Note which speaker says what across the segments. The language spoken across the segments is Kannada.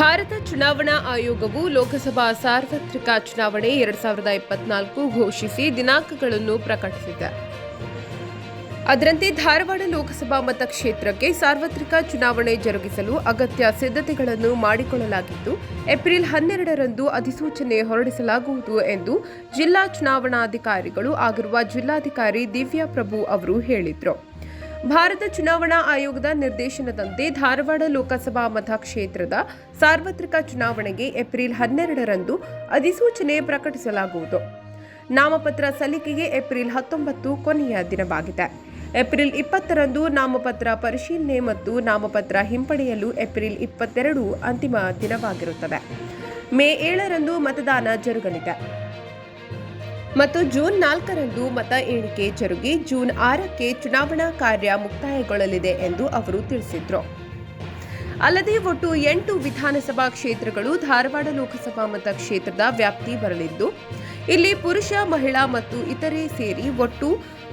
Speaker 1: ಭಾರತ ಚುನಾವಣಾ ಆಯೋಗವು ಲೋಕಸಭಾ ಸಾರ್ವತ್ರಿಕ ಚುನಾವಣೆ ಎರಡ್ ಸಾವಿರದ ಇಪ್ಪತ್ನಾಲ್ಕು ಘೋಷಿಸಿ ದಿನಾಂಕಗಳನ್ನು ಪ್ರಕಟಿಸಿದೆ. ಅದರಂತೆ ಧಾರವಾಡ ಲೋಕಸಭಾ ಮತಕ್ಷೇತ್ರಕ್ಕೆ ಸಾರ್ವತ್ರಿಕ ಚುನಾವಣೆ ಜರುಗಿಸಲು ಅಗತ್ಯ ಸಿದ್ಧತೆಗಳನ್ನು ಮಾಡಿಕೊಳ್ಳಲಾಗಿದ್ದು, ಏಪ್ರಿಲ್ ಹನ್ನೆರಡರಂದು ಅಧಿಸೂಚನೆ ಹೊರಡಿಸಲಾಗುವುದು ಎಂದು ಜಿಲ್ಲಾ ಚುನಾವಣಾಧಿಕಾರಿಗಳು ಆಗಿರುವ ಜಿಲ್ಲಾಧಿಕಾರಿ ದಿವ್ಯಾ ಪ್ರಭು ಅವರು ಹೇಳಿದರು. ಭಾರತ ಚುನಾವಣಾ ಆಯೋಗದ ನಿರ್ದೇಶನದಂತೆ ಧಾರವಾಡ ಲೋಕಸಭಾ ಮತಕ್ಷೇತ್ರದ ಸಾರ್ವತ್ರಿಕ ಚುನಾವಣೆಗೆ ಏಪ್ರಿಲ್ ಹನ್ನೆರಡರಂದು ಅಧಿಸೂಚನೆ ಪ್ರಕಟಿಸಲಾಗುವುದು. ನಾಮಪತ್ರ ಸಲ್ಲಿಕೆಗೆ ಏಪ್ರಿಲ್ ಹತ್ತೊಂಬತ್ತು ಕೊನೆಯ ದಿನವಾಗಿದೆ. ಏಪ್ರಿಲ್ ಇಪ್ಪತ್ತರಂದು ನಾಮಪತ್ರ ಪರಿಶೀಲನೆ ಮತ್ತು ನಾಮಪತ್ರ ಹಿಂಪಡೆಯಲು ಏಪ್ರಿಲ್ ಇಪ್ಪತ್ತೆರಡು ಅಂತಿಮ ದಿನವಾಗಿರುತ್ತದೆ ಮೇ ಏಳರಂದು ಮತದಾನ ಜರುಗಲಿದೆ. ಮತ್ತು ಜೂನ್ ನಾಲ್ಕರಂದು ಮತ ಎಣಿಕೆ ಜರುಗಿ ಜೂನ್ ಆರಕ್ಕೆ ಚುನಾವಣಾ ಕಾರ್ಯ ಮುಕ್ತಾಯಗೊಳ್ಳಲಿದೆ ಎಂದು ಅವರು ತಿಳಿಸಿದರು. ಅಲ್ಲದೆ ಒಟ್ಟು ಎಂಟು ವಿಧಾನಸಭಾ ಕ್ಷೇತ್ರಗಳು ಧಾರವಾಡ ಲೋಕಸಭಾ ಮತಕ್ಷೇತ್ರದ ವ್ಯಾಪ್ತಿ ಬರಲಿದ್ದು, ಇಲ್ಲಿ ಪುರುಷ, ಮಹಿಳಾ ಮತ್ತು ಇತರೆ ಸೇರಿ ಒಟ್ಟು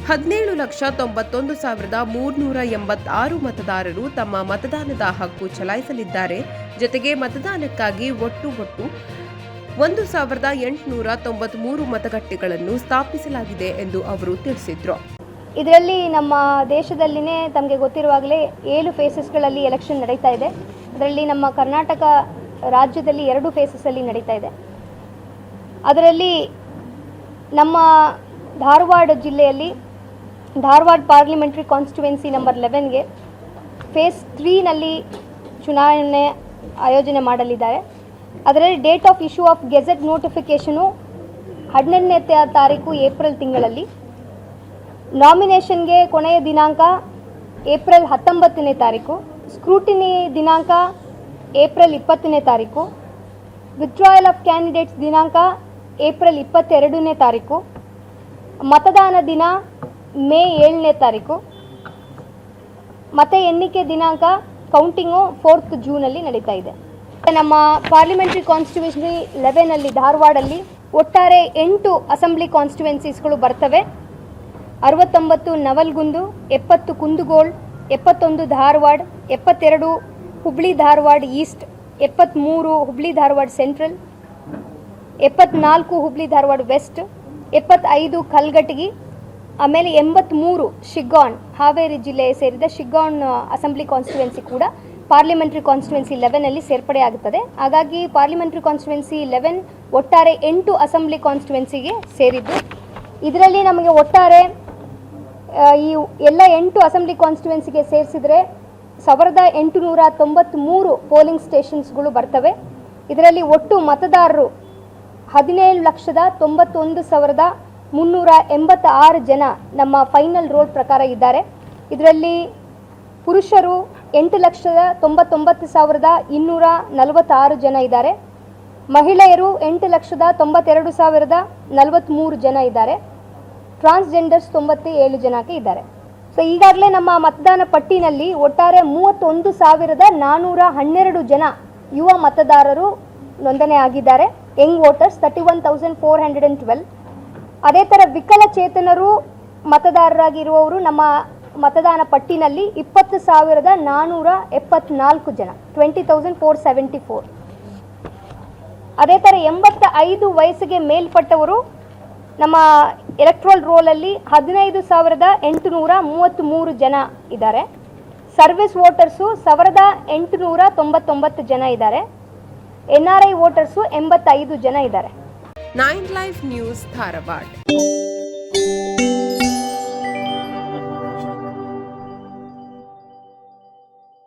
Speaker 1: ಹದಿನೇಳು ಲಕ್ಷ ತೊಂಬತ್ತೊಂದು ಸಾವಿರದ ಮೂರ್ನೂರ ಎಂಬತ್ತಾರು ಮತದಾರರು ತಮ್ಮ ಮತದಾನದ ಹಕ್ಕು ಚಲಾಯಿಸಲಿದ್ದಾರೆ. ಜೊತೆಗೆ ಮತದಾನಕ್ಕಾಗಿ ಒಟ್ಟು ಒಟ್ಟು ಒಂದು ಸಾವಿರದ ಎಂಟುನೂರ ತೊಂಬತ್ಮೂರು ಮತಗಟ್ಟೆಗಳನ್ನು ಸ್ಥಾಪಿಸಲಾಗಿದೆ ಎಂದು ಅವರು ತಿಳಿಸಿದರು.
Speaker 2: ಇದರಲ್ಲಿ ನಮ್ಮ ದೇಶದಲ್ಲಿನೇ ತಮಗೆ ಗೊತ್ತಿರುವಾಗಲೇ ಏಳು ಫೇಸಸ್ಗಳಲ್ಲಿ ಎಲೆಕ್ಷನ್ ನಡೀತಾ ಇದೆ. ಅದರಲ್ಲಿ ನಮ್ಮ ಕರ್ನಾಟಕ ರಾಜ್ಯದಲ್ಲಿ ಎರಡು ಫೇಸಸ್ಸಲ್ಲಿ ನಡೀತಾ ಇದೆ. ಅದರಲ್ಲಿ ನಮ್ಮ ಧಾರವಾಡ ಜಿಲ್ಲೆಯಲ್ಲಿ ಧಾರವಾಡ ಪಾರ್ಲಿಮೆಂಟ್ರಿ ಕಾನ್ಸ್ಟಿಟ್ಯುವೆನ್ಸಿ ನಂಬರ್ ಲೆವೆನ್ಗೆ ಫೇಸ್ ತ್ರೀನಲ್ಲಿ ಚುನಾವಣೆ ಆಯೋಜನೆ ಮಾಡಲಿದ್ದಾರೆ. ಅದರಲ್ಲಿ date of issue of gazette notification ಹನ್ನೆರಡನೇ ತಾರೀಕು ಏಪ್ರಿಲ್ ತಿಂಗಳಲ್ಲಿ. ನಾಮಿನೇಷನ್ಗೆ ಕೊನೆಯ ದಿನಾಂಕ ಏಪ್ರಿಲ್ ಹತ್ತೊಂಬತ್ತನೇ ತಾರೀಕು. ಸ್ಕ್ರೂಟಿನಿ ದಿನಾಂಕ ಏಪ್ರಿಲ್ ಇಪ್ಪತ್ತನೇ ತಾರೀಕು. ವಿತ್ಡ್ರಾಯಲ್ ಆಫ್ ಕ್ಯಾಂಡಿಡೇಟ್ಸ್ ದಿನಾಂಕ ಏಪ್ರಿಲ್ ಇಪ್ಪತ್ತೆರಡನೇ ತಾರೀಕು. ಮತದಾನ ದಿನ ಮೇ ಏಳನೇ ತಾರೀಕು. ಮತ ಎಣ್ಣಿಕೆ ದಿನಾಂಕ ಕೌಂಟಿಂಗು ಫೋರ್ತ್ ಜೂನಲ್ಲಿ ನಡೀತಾ ಇದೆ. ನಮ್ಮ ಪಾರ್ಲಿಮೆಂಟ್ರಿ ಕಾನ್ಸ್ಟಿಟ್ಯೂಷನಿ ಲೆವೆನಲ್ಲಿ ಧಾರವಾಡಲ್ಲಿ ಒಟ್ಟಾರೆ ಎಂಟು ಅಸೆಂಬ್ಲಿ ಕಾನ್ಸ್ಟಿಟ್ಯುವೆನ್ಸೀಸ್ಗಳು ಬರ್ತವೆ. ಅರವತ್ತೊಂಬತ್ತು ನವಲ್ಗುಂದು, ಎಪ್ಪತ್ತು ಕುಂದಗೋಳ್, ಎಪ್ಪತ್ತೊಂದು ಧಾರವಾಡ, ಎಪ್ಪತ್ತೆರಡು ಹುಬ್ಳಿ ಧಾರವಾಡ ಈಸ್ಟ್ ಎಪ್ಪತ್ತ್ಮೂರು ಹುಬ್ಳಿ ಧಾರವಾಡ ಸೆಂಟ್ರಲ್, ಎಪ್ಪತ್ನಾಲ್ಕು ಹುಬ್ಳಿ ಧಾರವಾಡ ವೆಸ್ಟ್, ಎಪ್ಪತ್ತೈದು ಕಲ್ಗಟಗಿ, ಆಮೇಲೆ ಎಂಬತ್ತ್ಮೂರು ಶಿಗ್ಗಾನ್ ಹಾವೇರಿ ಜಿಲ್ಲೆ ಸೇರಿದ ಶಿಗ್ಗಾನ್ ಅಸೆಂಬ್ಲಿ ಕಾನ್ಸ್ಟಿಟ್ಯುವೆನ್ಸಿ ಕೂಡ ಪಾರ್ಲಿಮೆಂಟ್ರಿ ಕಾನ್ಸ್ಟಿಟ್ಯುವೆನ್ಸಿ ಲೆವೆನಲ್ಲಿ ಸೇರ್ಪಡೆ ಆಗುತ್ತದೆ ಹಾಗಾಗಿ ಪಾರ್ಲಿಮೆಂಟ್ರಿ ಕಾನ್ಸ್ಟಿಟ್ಯುವೆನ್ಸಿ ಲೆವೆನ್ ಒಟ್ಟಾರೆ ಎಂಟು ಅಸೆಂಬ್ಲಿ ಕಾನ್ಸ್ಟಿಟ್ಯುವೆನ್ಸಿಗೆ ಸೇರಿದ್ದು. ಇದರಲ್ಲಿ ನಮಗೆ ಒಟ್ಟಾರೆ ಈ ಎಲ್ಲ ಎಂಟು ಅಸೆಂಬ್ಲಿ ಕಾನ್ಸ್ಟಿಟ್ಯುವೆನ್ಸಿಗೆ ಸೇರಿಸಿದರೆ ಸಾವಿರದ ಎಂಟುನೂರ ತೊಂಬತ್ತ್ಮೂರು ಪೋಲಿಂಗ್ ಸ್ಟೇಷನ್ಸ್ಗಳು ಬರ್ತವೆ. ಇದರಲ್ಲಿ ಒಟ್ಟು ಮತದಾರರು ಹದಿನೇಳು ಲಕ್ಷದ ತೊಂಬತ್ತೊಂದು ಸಾವಿರದ ಮುನ್ನೂರ ಎಂಬತ್ತ ಆರು ಜನ ನಮ್ಮ ಫೈನಲ್ ರೋಲ್ ಪ್ರಕಾರ ಇದ್ದಾರೆ. ಇದರಲ್ಲಿ ಪುರುಷರು ಎಂಟು ಲಕ್ಷದ ತೊಂಬತ್ತೊಂಬತ್ತು ಸಾವಿರದ ಇನ್ನೂರ ನಲವತ್ತಾರು ಜನ ಇದ್ದಾರೆ. ಮಹಿಳೆಯರು ಎಂಟು ಲಕ್ಷದ ತೊಂಬತ್ತೆರಡು ಸಾವಿರದ ನಲವತ್ತ್ಮೂರು ಜನ ಇದ್ದಾರೆ. ಟ್ರಾನ್ಸ್ಜೆಂಡರ್ಸ್ ತೊಂಬತ್ತ ಏಳು ಜನಕ್ಕೆ ಇದ್ದಾರೆ. ಸೊ ಈಗಾಗಲೇ ನಮ್ಮ ಮತದಾನ ಪಟ್ಟಿನಲ್ಲಿ ಒಟ್ಟಾರೆ ಮೂವತ್ತೊಂದು ಸಾವಿರದ ನಾನ್ನೂರ ಹನ್ನೆರಡು ಜನ ಯುವ ಮತದಾರರು ನೋಂದಣಿ ಆಗಿದ್ದಾರೆ. Young voters thirty one thousand four hundred and twelve. ಅದೇ ಥರ ವಿಕಲಚೇತನರು ಮತದಾರರಾಗಿರುವವರು ನಮ್ಮ ಮತದಾನ ಪಟ್ಟಿನಲ್ಲಿ ಇಪ್ಪತ್ತು ಸಾವಿರದ ನಾನ್ನೂರ ಎಪ್ಪತ್ನಾಲ್ಕು ಜನ twenty thousand four seventy four ಅದೇ ಥರ ಎಂಬತ್ತ ಐದು ವಯಸ್ಸಿಗೆ ಮೇಲ್ಪಟ್ಟವರು ನಮ್ಮ ಎಲೆಕ್ಟ್ರೋಲ್ ರೋಲಲ್ಲಿ ಹದಿನೈದು ಸಾವಿರದ ಎಂಟುನೂರ ಮೂವತ್ತ್ಮೂರು ಜನ ಇದ್ದಾರೆ. ಸರ್ವಿಸ್ ವೋಟರ್ಸು ಸಾವಿರದ ಎಂಟುನೂರ ತೊಂಬತ್ತೊಂಬತ್ತು ಜನ ಇದ್ದಾರೆ. ಎನ್ ಆರ್ ಐ ವೋಟರ್ಸು ಎಂಬತ್ತೈದು ಜನ ಇದ್ದಾರೆ.
Speaker 1: Nine life news Dharwad